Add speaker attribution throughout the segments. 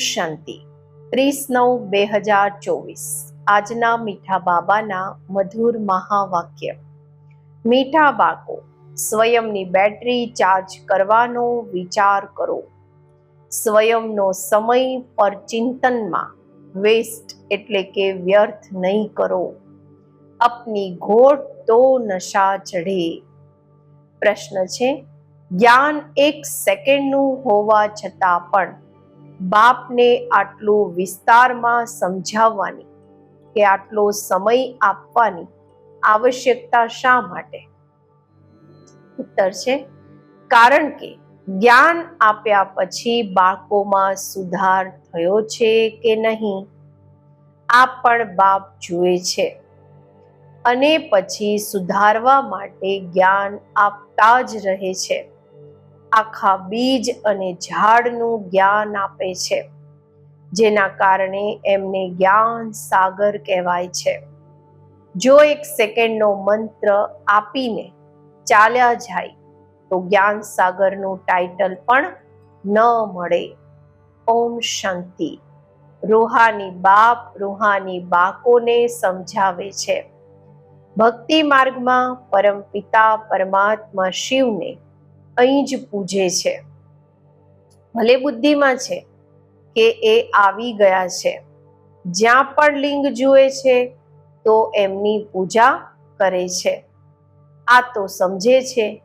Speaker 1: શાંતિ. ત્રીસ નવ, બે હજાર ચોવીસ. આજના મીઠા બાબાના મધુર મહાવાક્ય. મીઠા બાકો સ્વયંની બેટરી ચાર્જ કરવાનો વિચાર કરો. સ્વયંનો સમય પર ચિંતનમાં વેસ્ટ એટલે કે વ્યર્થ નહીં કરો. અપની ઘોટ તો નશા ચઢે. પ્રશ્ન છે, જ્ઞાન એક સેકન્ડનું હોવા છતાં પણ બાપને આટલું વિસ્તારમાં સમજાવવાની કે આટલો સમય આપવાની આવશ્યકતા શા માટે? ઉત્તર છે, કારણ કે જ્ઞાન આપ્યા પછી બાળકોમાં સુધાર થયો છે કે નહીં? આ પણ બાપ જુએ છે. અને પછી સુધારવા માટે જ્ઞાન આપતા જ રહે છે. આખા બીજ અને ઝાડનું જ્ઞાન આપે છે, જેના કારણે એમને જ્ઞાન સાગર કહેવાય છે. જો એક સેકન્ડનો મંત્ર આપીને ચાલ્યા જાય, તો જ્ઞાન સાગરનું ટાઇટલ પણ ન મળે. ઓમ શાંતિ. રૂહાની બાપ રૂહાની બાકોને સમજાવે છે. ભક્તિ માર્ગમાં પરમપિતા પરમાત્મા શિવને અહીં જ પૂજે છે. ભલે બુદ્ધિમાં છે કે એ આવી ગયા છે. જ્યાં પણ લિંગ જુએ છે તો એમની પૂજા કરે છે. આ તો સમજે છે,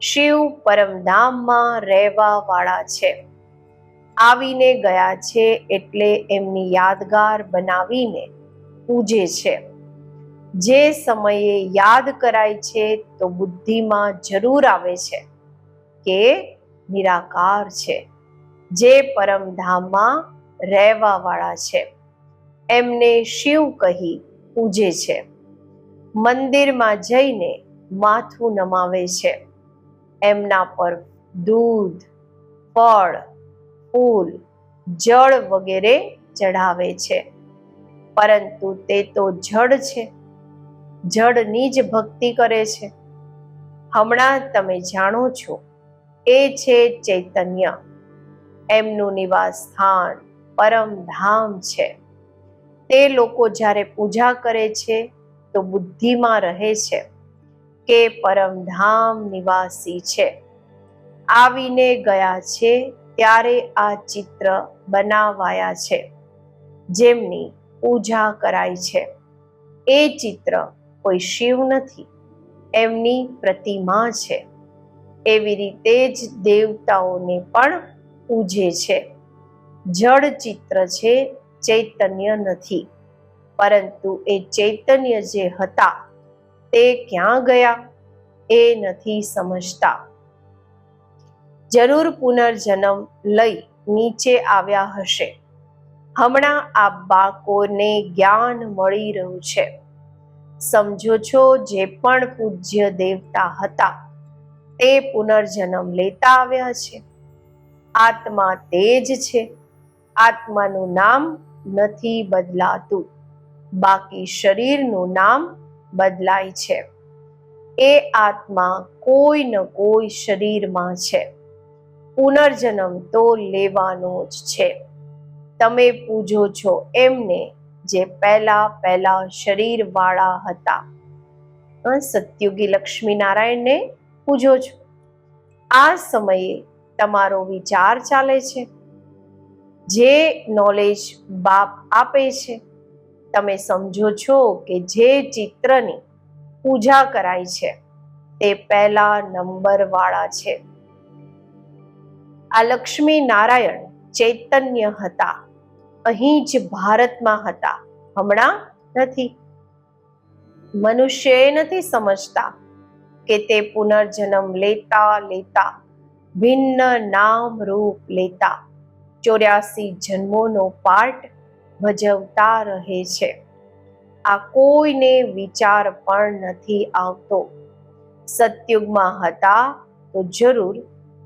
Speaker 1: શિવ પરમધામમાં રહેવા વાળા છે. આવીને ગયા છે એટલે એમની યાદગાર બનાવીને પૂજે છે. જે સમયે યાદ કરાય છે તો બુદ્ધિમાં જરૂર આવે છે. કે નિરાકાર છે. જે પરમધામમાં રહેવા વાળા છે. એમને શિવ કહી પૂજે છે. મંદિરમાં જઈને માથું નમાવે છે. એમના પર દૂધ, ફળ, ફૂલ, જળ વગેરે ચઢાવે છે. પરંતુ તે તો જડ છે. જડની જ ભક્તિ કરે છે. હમણાં તમે જાણો છો એ છે ચૈતન્ય. એમનું નિવાસ સ્થાન પરમધામ છે. તે લોકો જ્યારે પૂજા કરે છે, તો બુદ્ધિમાં રહે છે કે પરમધામ નિવાસી છે. આવીને ગયા છે, ત્યારે આ ચિત્ર બનાવાયા છે, જેમની પૂજા કરાય છે. એ ચિત્ર કોઈ શિવ નથી, એમની પ્રતિમા છે. એવી રીતે જ દેવતાઓને પણ પૂજે છે. જળ ચિત્ર છે, ચૈતન્ય નથી. પરંતુ એ ચૈતન્ય જે હતા, તે ક્યાં ગયા? એ નથી સમજતા. જરૂર પુનર્જન્મ લઈ નીચે આવ્યા હશે. હમણાં આ બાળકોને જ્ઞાન મળી રહ્યું છે. સમજો છો, જે પણ પૂજ્ય દેવતા હતા તે પુનર્જન્મ લેતા આવ્યા છે. આત્મા તે જ છે. આત્માનું નામ નથી બદલાતું. બાકી શરીરનું નામ બદલાય છે. એ આત્મા કોઈ ન કોઈ શરીરમાં છે. પુનર્જન્મ તો લેવાનો જ છે. તમે પૂજો છો એમને જે પહેલા પહેલા શરીર વાળા હતા સત્યુગી લક્ષ્મી નારાયણને પૂજો છો. આ સમયે તમારો વિચાર ચાલે છે. જે નોલેજ બાપ આપે છે, તમે સમજો છો કે જે ચિત્રની પૂજા કરાય છે, તે પહેલા નંબરવાળા છે. આ લક્ષ્મી નારાયણ ચૈતન્ય હતા. અહીં જ ભારતમાં હતા. હમણાં નથી. મનુષ્ય નથી સમજતા કે તે પુનર્જન્મ લેતા લેતા, ભિન્ન નામ રૂપ લેતા. ચોર્યાસી જન્મોનો પાઠ ભજવતા રહે છે. આ કોઈને વિચાર પણ નથી આવતો. સતયુગમાં હતા તો જરૂર,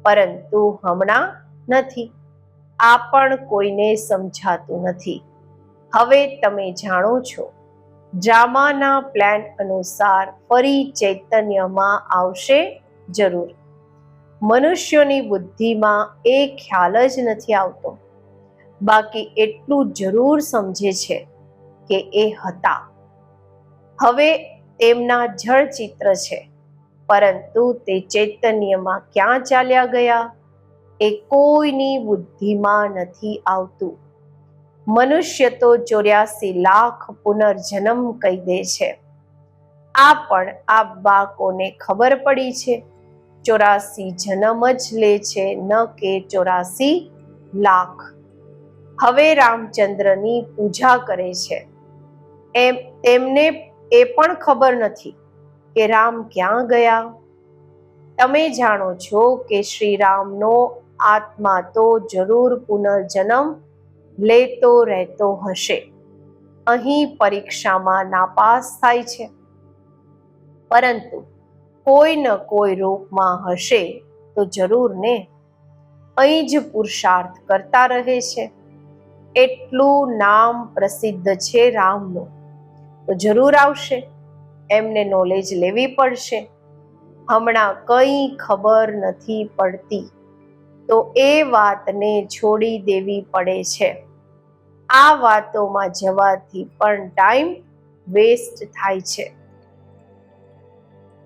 Speaker 1: પરંતુ હમણાં નથી. આ પણ કોઈને સમજાતું નથી. હવે તમે જાણો છો ડ્રામાના પ્લાન અનુસાર ફરી ચૈતન્યમાં આવશે જરૂર. મનુષ્યોની બુદ્ધિમાં એ ખ્યાલ જ નથી આવતો. બાકી એટલું જરૂર સમજે છે કે એ હતા. હવે તેમના જળ ચિત્ર છે, પરંતુ તે ચૈતન્યમાં ક્યાં ચાલ્યા ગયા? એ કોઈની બુદ્ધિમાં નથી આવતું. મનુષ્ય તો ચોર્યાસી લાખ પુનર્જન્મ કહી દે છે. આ પણ આ બાકોને ખબર પડી છે. ચોરાસી જન્મ જ લે છે, ન કે ચોરાસી લાખ. હવે રામચંદ્રની પૂજા કરે છે. એમ, તેમને એ પણ ખબર નથી કે રામ ક્યાં ગયા. તમે જાણો છો કે શ્રી રામનો આત્મા તો જરૂર પુનર્જન્મ લેતો રહેતો હશે. અહીં પરીક્ષામાં નાપાસ થાય છે. પરંતુ કોઈ ન કોઈ રૂપમાં હશે તો જરૂર ને અહીં જ પુરુષાર્થ કરતા રહે છે. એટલું નામ પ્રસિદ્ધ છે રામનું. તો જરૂર આવશે. એમને નોલેજ લેવી પડશે. હમણાં કંઈ ખબર નથી પડતી. તો એ વાતને છોડી દેવી પડે છે. આ વાતોમાં જવાથી પણ ટાઈમ વેસ્ટ થાય છે.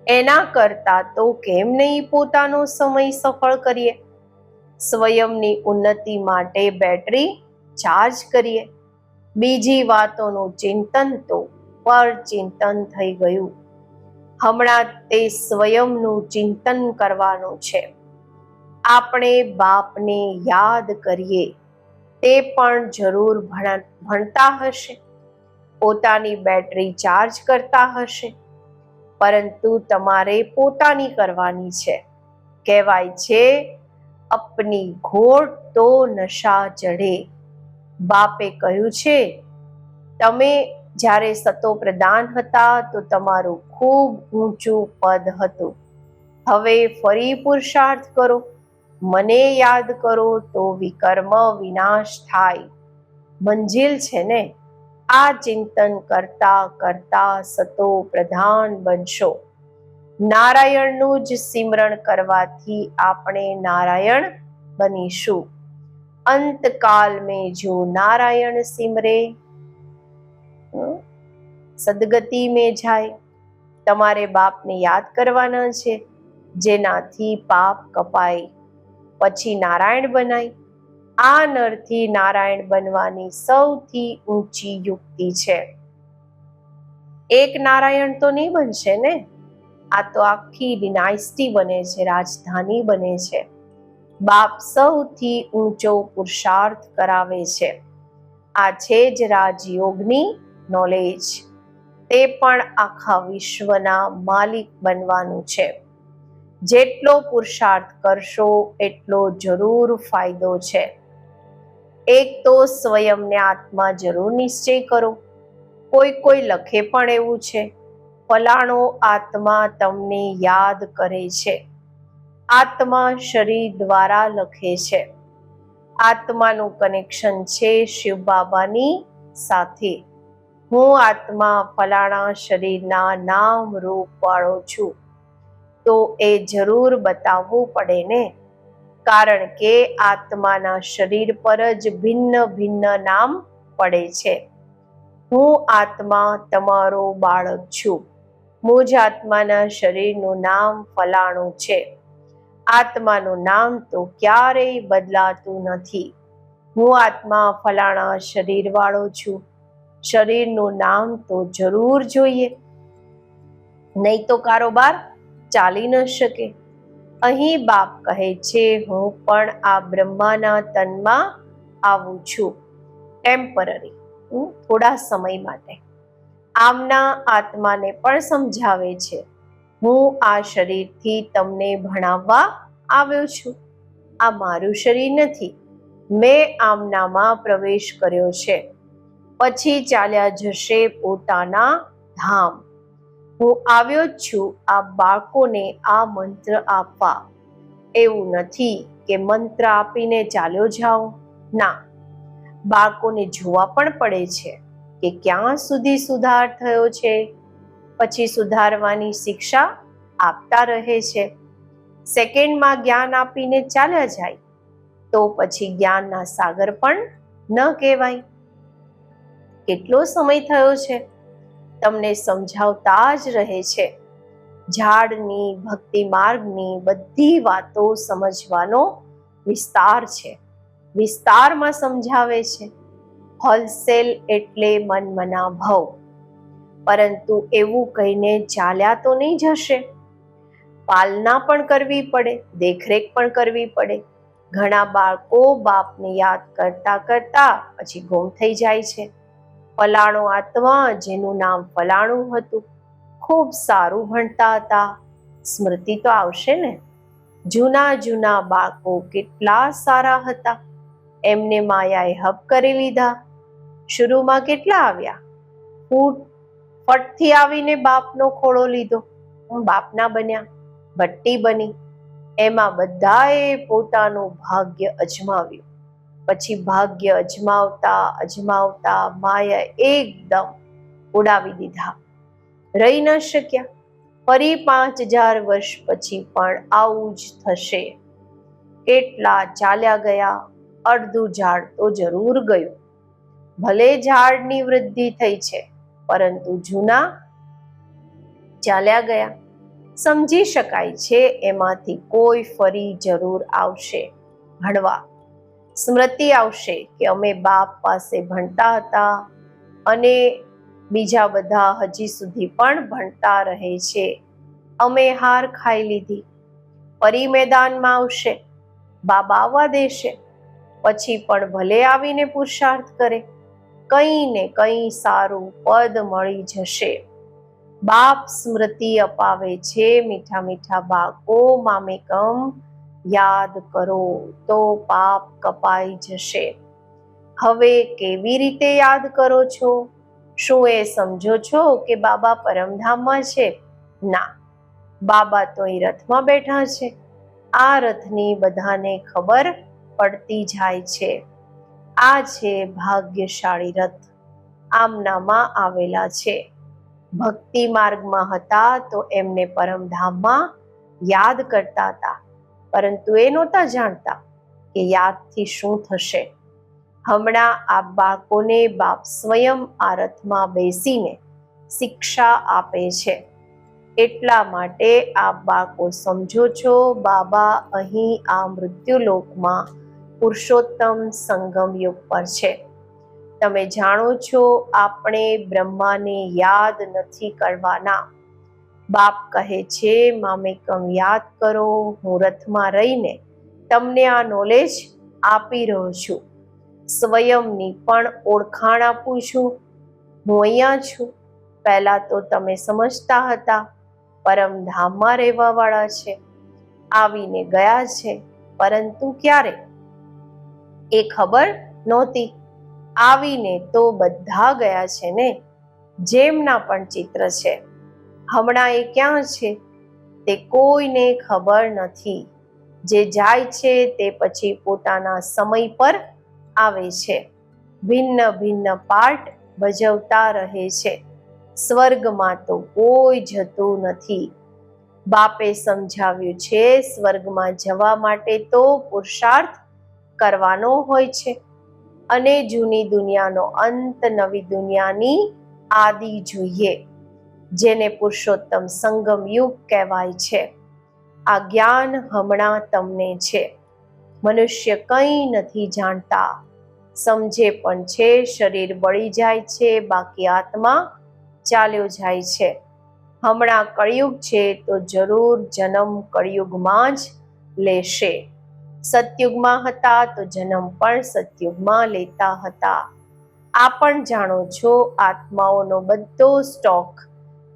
Speaker 1: એના કરતા તો કેમ નહીં પોતાનો સમય સફળ કરીએ? સ્વયંની ઉન્નતિ માટે બેટરી ચાર્જ કરીએ. બીજી વાતોનું ચિંતન તો પર ચિંતન થઈ ગયું. હમણાં તે સ્વયંનું ચિંતન કરવાનું છે. આપણે બાપને યાદ કરીએ, તે પણ જરૂર ભણ- ભણતા હશે. પોતાની બેટરી ચાર્જ કરતા હશે. પરંતુ તમારે પોતાની કરવાની છે. કહેવાય છે, અપની ઘોડ તો નશા ચઢે. બાપે કહ્યું છે, તમે જ્યારે સતો પ્રદાન હતા, તો તમારું ખૂબ ઊંચું પદ હતું. હવે ફરી પુરુષાર્થ કરો. મને યાદ કરો તો વિકર્મ વિનાશ થાય. મંજિલ છે ને? આ ચિંતન કરતા કરતા સતો પ્રધાન બનશો. નારાયણનું જ સિમરણ કરવાથી આપણે નારાયણ બનીશું. અંતકાલ મેં જો નારાયણ સિમરે સદગતિ મેં જાય. તમારે બાપને યાદ કરવાના છે, જેનાથી પાપ કપાય. પછી નારાયણ બનાય. આ નરથી નારાયણ બનવાની સૌથી ઊંચી યુક્તિ છે. એક નારાયણ તો નહીં બનશે ને? આ તો આખી ડિનાયસ્ટી બને છે, રાજધાની બને છે. બાપ સૌથી ઊંચો પુરુષાર્થ કરાવે છે. આ છે જ રાજયોગની નોલેજ તે પણ આખા વિશ્વના માલિક બનવાનું છે. જેટલો પુરુષાર્થ કરશો, એટલો જરૂર ફાયદો છે. એક તો સ્વયંને આત્મા જરૂર નિશ્ચય કરો. કોઈ કોઈ લખે પણ એવું છે. ફલાણો આત્મા તમને યાદ કરે છે. આત્મા શરીર દ્વારા લખે છે. આત્માનું કનેક્શન છે શિવ બાબાની સાથે. હું આત્મા ફલાણા શરીરના નામ રૂપ વાળો છું. તો એ જરૂર બતાવવું પડે ને? કારણ કે આત્માના શરીર પર જ ભિન્ન ભિન્ન નામ પડે છે. હું આત્મા તમારો બાળક છું. મુજ આત્માના શરીરનું નામ ફલાણું છે. આત્માનું નામ તો ક્યારેય બદલાતું નથી. હું આત્મા ફલાણા શરીરવાળો છું. શરીરનું નામ તો જરૂર જોઈએ. નહીં તો કારોબાર ચાલી ન શકે. અહીં બાપ કહે છે, હું પણ આ બ્રહ્માના તનમાં આવું છું ટેમ્પરરી થોડા સમય માટે. આમના આત્માને પણ સમજાવે છે, હું આ શરીરથી તમને ભણાવવા આવ્યો છું. આ મારું શરીર નથી. મેં આમનામાં પ્રવેશ કર્યો છે. પછી ચાલ્યા જશે પોતાના ધામ. હું આવ્યો છું આ બાળકોને આ મંત્ર આપવા. એવું નથી કે મંત્ર આપીને ચાલ્યો જાઓ ના, બાળકોને જોવા પણ પડે છે કે ક્યાં સુધી સુધાર થયો છે. પછી સુધારવાની શિક્ષા આપતા રહે છે. સેકન્ડમાં જ્ઞાન આપીને ચાલ્યા જાય, તો પછી જ્ઞાનના સાગર પણ ન કહેવાય. કેટલો સમય થયો છે? તમને સમજાવતા જ રહે છે. ઝાડની, ભક્તિ માર્ગની બધી વાતો સમજવાનો વિસ્તાર છે. વિસ્તારમાં સમજાવે છે. હોલસેલ એટલે મનમના ભવ પરંતુ એવું કહીને ચાલ્યા તો નહીં જશે. પાલના પણ કરવી પડે, દેખરેખ પણ કરવી પડે. ઘણા બાળકો બાપને યાદ કરતા કરતા પછી ગુમ થઈ જાય છે. ફલાણો આત્મા, જેનું નામ ફલાણું હતું. ખૂબ સારું ભણતા હતા. સ્મૃતિ તો આવશે ને? જૂના જૂના બાળકો કેટલા સારા હતા. એમને માયાએ હબ કરી લીધા. શરૂમાં કેટલા આવ્યા? ફૂટ, ફટથી આવીને બાપનો ખોળો લીધો. બાપના બન્યા. ભટ્ટી બની. એમાં બધાએ પોતાનું ભાગ્ય અજમાવ્યું. પછી ભાગ્ય, અજમાવતા અજમાવતા માયા એકદમ ઉડાવી દીધા. રહી ન શક્યા. ફરી પાંચ હજાર વર્ષ પછી પણ આવું જ થશે. કેટલા ચાલ્યા ગયા, અડધું ઝાડ તો જરૂર ગયું. ભલે ઝાડની વૃદ્ધિ થઈ છે, પરંતુ જૂના ચાલ્યા ગયા. સમજી શકાય છે, એમાંથી કોઈ ફરી જરૂર આવશે, ભણવા. સ્મૃતિ આવશે કે અમે બાપ પાસે ભણતા હતા અને બીજા બધા હજી સુધી પણ ભણતા રહે છે. અમે હાર ખાઈ લીધી. ફરી મેદાનમાં આવશે. બાબા આવવા દેશે. પછી પણ ભલે આવીને પુરુષાર્થ કરે. કંઈ ને કંઈ સારું પદ મળી જશે. બાપ સ્મૃતિ અપાવે છે મીઠા મીઠા બાકો મામેકમ યાદ કરો તો પાપ કપાઈ જશે. હવે કેવી રીતે યાદ કરો છો? શું એ સમજો છો કે બાબા પરમધામમાં છે? ના. બાબા તો અહીં રથમાં બેઠા છે. આ રથની બધાને ખબર પડતી જાય છે. આ છે ભાગ્યશાળી રથ. આમનામાં આવેલા છે. ભક્તિ માર્ગમાં હતા તો એમને પરમધામમાં યાદ કરતા હતા. પરંતુ એ નહોતા જાણતા કે યાદથી શું થશે. હમણાં આ બાળકોને બાપ સ્વયં આ રથમાં બેસીને શિક્ષા આપે છે. એટલા માટે આ બાળકો સમજો છો, બાબા, અહીં આ મૃત્યુલોકમાં પુરુષોત્તમ સંગમ યુગ પર છે. તમે જાણો છો, આપણે બ્રહ્માને યાદ નથી કરવાના. બાપ કહે છે મામેકમ યાદ કરો, હું રથમાં રહીને તમને આ નોલેજ આપી રહ્યો છું. સ્વયંની પણ ઓળખાણ આપું છું. હું અહીંયા છું. પહેલાં તો તમે સમજતા હતા પરમધામમાં રહેવાવાળા છે. આવીને ગયા છે, પરંતુ ક્યારે? એ ખબર નહોતી. આવીને તો બધા ગયા છે ને? જેમના પણ ચિત્ર છે. હમણાં એ ક્યાં છે? તે કોઈને ખબર નથી. જે જાય છે તે પછી પોતાના સમય પર આવે છે. ભિન્ન ભિન્ન પાર્ટ ભજવતા રહે છે. સ્વર્ગમાં તો કોઈ જતું નથી. બાપે સમજાવ્યું છે, સ્વર્ગમાં જવા માટે તો પુરુષાર્થ કરવાનો હોય છે. અને જૂની દુનિયાનો અંત નવી દુનિયાની આદિ જોઈએ. જેને પુરુષોત્તમ સંગમ યુગ કહેવાય છે. આ જ્ઞાન હમણાં તમને છે. મનુષ્ય કંઈ નથી જાણતા. સમજે પણ છે, શરીર બળી જાય છે, બાકી આત્મા ચાલ્યો જાય છે. હમણાં કળિયુગ છે તો જરૂર જન્મ કળિયુગમાં જ લેશે. સતયુગમાં હતા તો જન્મ પણ સતયુગમાં લેતા હતા. આ પણ જાણો છો, આત્માઓનો બધો સ્ટોક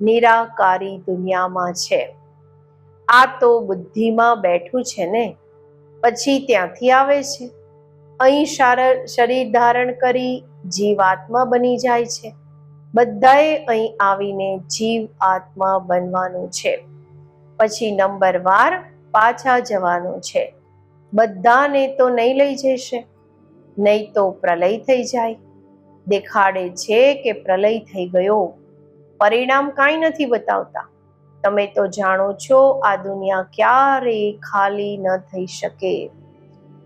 Speaker 1: નિરાકારી દુનિયામાં છે. આ તો બુદ્ધિમાં બેઠું છે ને, પછી ત્યાંથી આવે છે. અહીં શરીર ધારણ કરી જીવાત્મા બની જાય છે. બધાએ અહીં આવીને જીવ આત્મા બનવાનું છે. પછી નંબર વાર પાછા જવાનું છે. બધાને તો નહીં લઈ જશે, નહીં તો પ્રલય થઈ જાય. દેખાડે છે કે પ્રલય થઈ ગયો. પરિણામ કાંઈ નથી બતાવતા. તમે તો જાણો છો, આ દુનિયા ક્યારેય ખાલી ન થઈ શકે.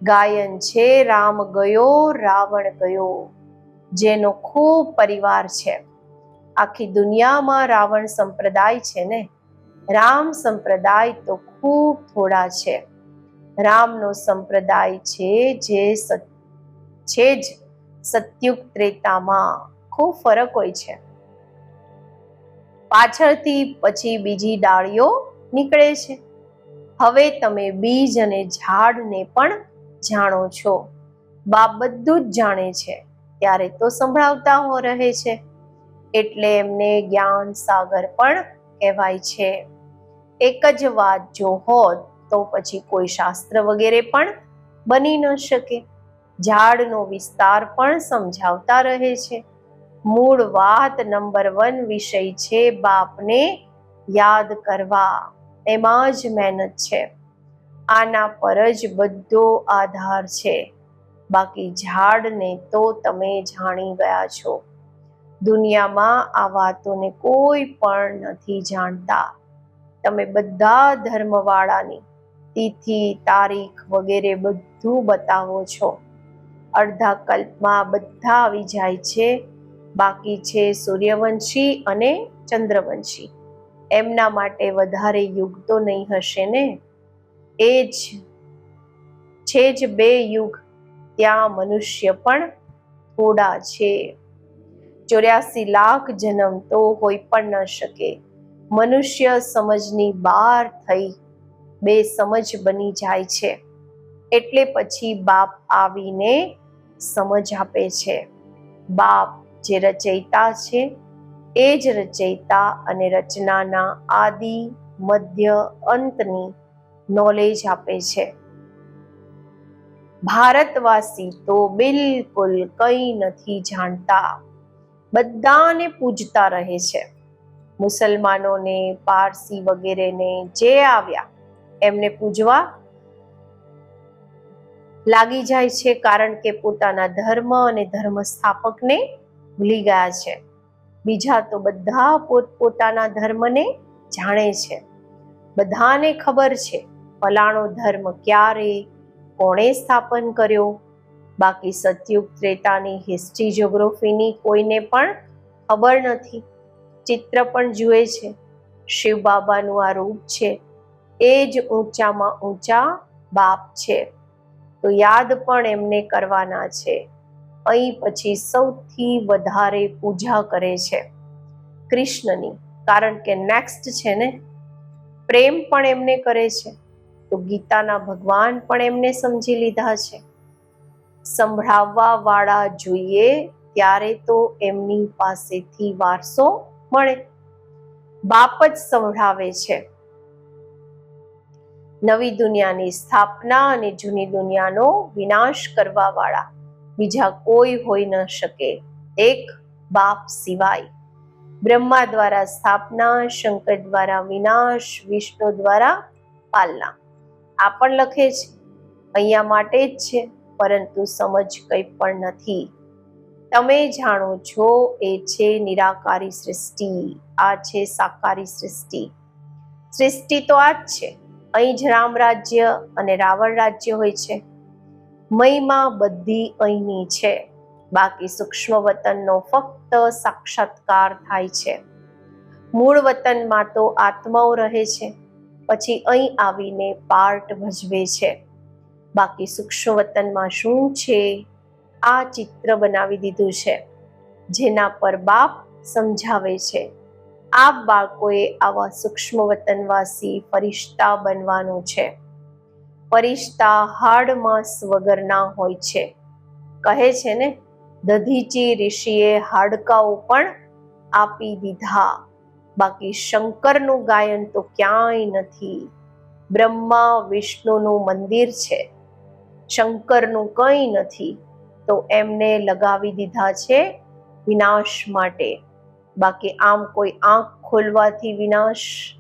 Speaker 1: ગાયન છે, રામ ગયો, રાવણ ગયો, જેનો ખૂબ પરિવાર છે. આખી દુનિયામાં રાવણ સંપ્રદાય છે ને? રામ સંપ્રદાય તો ખૂબ થોડા છે. રામનો સંપ્રદાય છે જે છે જ સત્યુગ ત્રેતામાં. ખૂબ ફરક હોય છે. પાછળથી પછી બીજી ડાળીઓ નીકળે છે. હવે તમે બીજ અને ઝાડને પણ જાણો છો. બાપ બધું જ જાણે છે. ત્યારે તો સંભળાવતા હો રહે છે. એટલે એમને જ્ઞાન સાગર પણ કહેવાય છે. એક જ વાત જો હોત તો પછી કોઈ શાસ્ત્ર વગેરે પણ બની ન શકે. ઝાડનો વિસ્તાર પણ સમજાવતા રહે છે. મૂળ વાત નંબર વન વિષય છે બાપને યાદ કરવા. એમાં જ મહેનત છે. આના પર જ બધો આધાર છે. બાકી ઝાડને તો તમે જાણી ગયા છો. દુનિયામાં આ વાતોને કોઈ પણ નથી જાણતા. તમે બધા ધર્મવાળાની તિથિ, તારીખ વગેરે બધું બતાવો છો. અડધા કલ્પમાં બધા આવી જાય છે. બાકી છે સૂર્યવંશી અને ચંદ્રવંશી. એમના માટે વધારે યુગ તો નહીં હશે ને? એ જ, છે જ બે યુગ, ત્યાં મનુષ્ય પણ થોડા છે. ચોર્યાસી લાખ જન્મ તો હોઈ પણ ન શકે. મનુષ્ય સમજની બહાર થઈ બે સમજ બની જાય છે. એટલે પછી બાપ આવીને સમજ આપે છે. બાપ જે રચયિતા છે, એ જ રચયિતા અને રચનાના આદિ, મધ્ય, અંતની નોલેજ આપે છે. ભારતવાસી તો બિલકુલ કંઈ નથી જાણતા. બધાને પૂજતા રહે છે. મુસલમાનોને, પારસી વગેરેને જે આવ્યા, એમને પૂજવા લાગી જાય છે કારણ કે પોતાના ધર્મ અને ધર્મ સ્થાપકને ભૂલી ગયા છે. બીજા તો બધા પોતપોતાના ધર્મને જાણે છે. બધાને ખબર છે ફલાણો ધર્મ ક્યારે, કોણે સ્થાપન કર્યો? બાકી સતયુગ ત્રેતાની હિસ્ટ્રી જ્યોગ્રાફીની કોઈને પણ ખબર નથી. ચિત્ર પણ જુએ છે. શિવ બાબાનું આ રૂપ છે એ જ ઊંચામાં ઊંચા બાપ છે. તો યાદ પણ એમને કરવાના છે. અહીં પછી સૌથી વધારે પૂજા કરે છે કૃષ્ણની, કારણ કે નેક્સ્ટ છે ને, પ્રેમ પણ એમને કરે છે. તો ગીતાના ભગવાન પણ એમને સમજી લીધા છે. સંભળાવવા વાળા જોઈએ ત્યારે તો એમની પાસેથી વારસો મળે. બાપ જ સંભળાવે છે. નવી દુનિયાની સ્થાપના અને જૂની દુનિયાનો વિનાશ કરવા વાળા બીજા કોઈ હોઈ ન શકે. એક બાપ સિવાય. બ્રહ્મા દ્વારા સ્થાપના, શંકર દ્વારા વિનાશ, વિષ્ણુ દ્વારા પાલના. આ પણ લખે છે. અહીંયા માટે જ છે, પરંતુ સમજ કંઈ પણ નથી. તમે જાણો છો, એ છે નિરાકારી સૃષ્ટિ. આ છે સાકારી સૃષ્ટિ. સૃષ્ટિ તો આ જ છે. અહીં જ રામ રાજ્ય અને રાવણ રાજ્ય હોય છે. મહિમા બધી અહીંની છે. બાકી સૂક્ષ્મ વતનનો ફક્ત સાક્ષાત્કાર થાય છે. મૂળ વતનમાં તો આત્માઓ રહે છે. પછી અહીં આવીને પાર્ટ ભજવે છે. બાકી સૂક્ષ્મ વતનમાં શું છે? આ ચિત્ર બનાવી દીધું છે. જેના પર બાપ સમજાવે છે. આ બાળકોએ આવા સૂક્ષ્મ વતનવાસી ફરિશ્તા બનવાનું છે. ફરિશ્તા હાડ માંસ વગરના હોય છે. કહે છે ને, દધીચી ઋષિએ હાડકાઓ પણ આપી દીધા. બાકી શંકરનું ગાયન તો ક્યાંય નથી. બ્રહ્મા વિષ્ણુનું મંદિર છે. શંકરનું કંઈ નથી. તો એમને લગાવી દીધા છે વિનાશ માટે. બાકી આમ કોઈ આંખ ખોલવાથી વિનાશ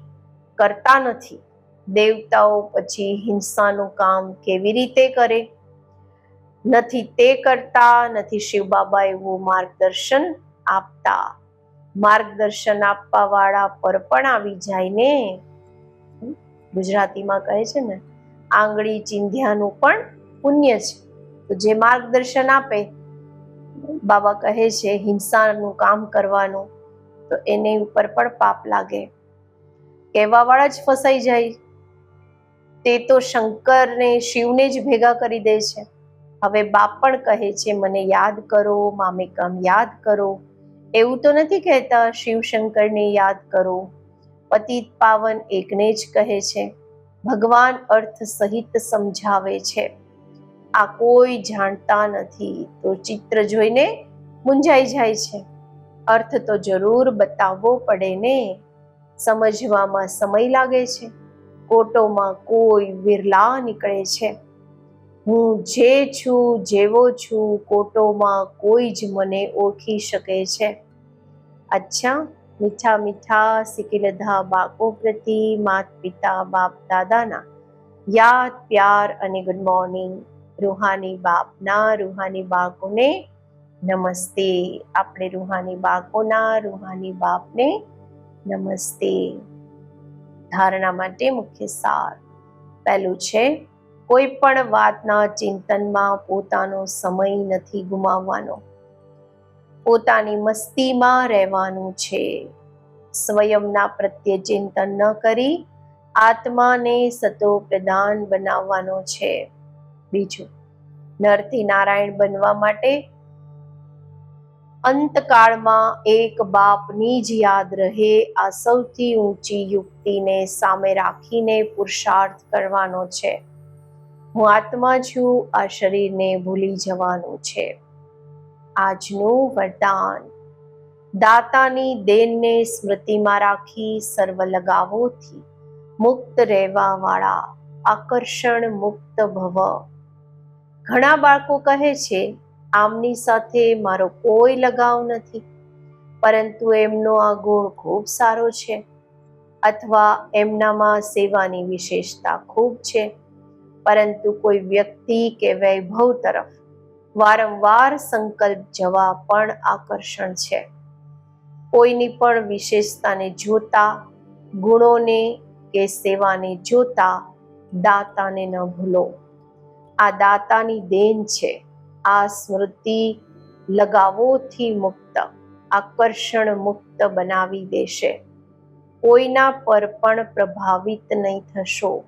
Speaker 1: કરતા નથી. દેવતાઓ પછી હિંસાનું કામ કેવી રીતે કરે? નથી તે કરતા, નથી શિવ બાબા એવું માર્ગદર્શન આપતા. માર્ગદર્શન આપવા વાળા પર પણ આવી જાય ને? ગુજરાતીમાં કહે છે ને, આંગળી ચિંધ્યાનું પણ પુણ્ય છે. તો જે માર્ગદર્શન આપે, બાબા કહે છે હિંસાનું કામ કરવાનું, તો એની ઉપર પણ પાપ લાગે. કહેવા વાળા જ ફસાઈ જાય. તે તો શંકરને શિવને જ ભેગા કરી દે છે. હવે બાપ પણ કહે છે, મને યાદ કરો મામેકમ યાદ કરો. એવું તો નથી કહેતા, શિવ શંકરને યાદ કરો. પતિત પાવન એકને જ કહે છે, ભગવાન અર્થ સહિત સમજાવે છે. આ કોઈ જાણતા નથી, તો ચિત્ર જોઈને મૂંઝાઈ જાય છે. અર્થ તો જરૂર બતાવવો પડે ને. સમજવામાં સમય લાગે છે. કોટોમાં કોઈ વિરલા નીકળે છે. હું જે છું, જેવો છું, કોટોમાં કોઈ જ મને ઓળખી શકે છે. અચ્છા, મીઠા મીઠા સિકિલધા બાકો પ્રતિ માત પિતા બાપ દાદાના. યાદ, પ્યાર અને ગુડ મોર્નિંગ રૂહાની બાપના, રૂહાની બાકોને નમસ્તે. આપણે રૂહાની બાળકોના રૂહાની બાપને નમસ્તે. ધારણા માટે મુખ્ય સાર. પહેલું છે, કોઈ પણ વાતના ચિંતનમાં પોતાનો સમય નથી ગુમાવવાનો. પોતાની મસ્તીમાં રહેવાનું છે. સ્વયંના પ્રત્યે ચિંતન ન કરી આત્માને સતો પ્રદાન બનાવવાનો છે. બીજું, નરથી નારાયણ બનવા માટે અંતકાળમાં એક બાપની જ યાદ રહે. આ સૌથી ઊંચી યુક્તિને સામે રાખીને પુરુષાર્થ કરવાનો છે. હું આત્મા છું, આ શરીરને ભૂલી જવાનું છે. આજનું વરદાન. દાતાની દેનને સ્મૃતિમાં રાખી સર્વ લગાવોથી મુક્ત રહેવા વાળા આકર્ષણ મુક્ત ભવ. ઘણા બાળકો કહે છે આમની સાથે મારો કોઈ લગાવ નથી, પરંતુ એમનો આ ગુણ ખૂબ સારો છે અથવા એમનામાં સેવાની વિશેષતા ખૂબ છે, પરંતુ કોઈ વ્યક્તિ કે વૈભવ તરફ વારંવાર સંકલ્પ જવા પણ આકર્ષણ છે. કોઈની પણ વિશેષતાને જોતા, ગુણોને કે સેવાને જોતા દાતાને ન ભૂલો. આ દાતાની દેન છે. આ સ્મૃતિ લગાવોથી મુક્ત, આકર્ષણ મુક્ત બનાવી દેશે. કોઈના પર પણ પ્રભાવિત નહીં થશો.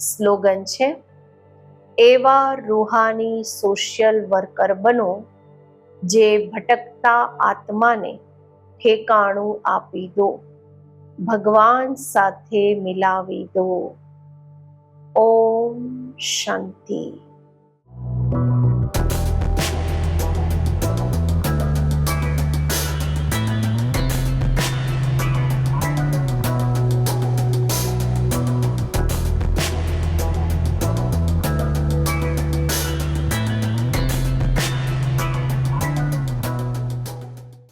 Speaker 1: સ્લોગન છે, એવા રૂહાની સોશિયલ વર્કર બનો, જે ભટકતા આત્માને ઠેકાણું આપી દો, ભગવાન સાથે મિલાવી દો. ઓમ શાંતિ.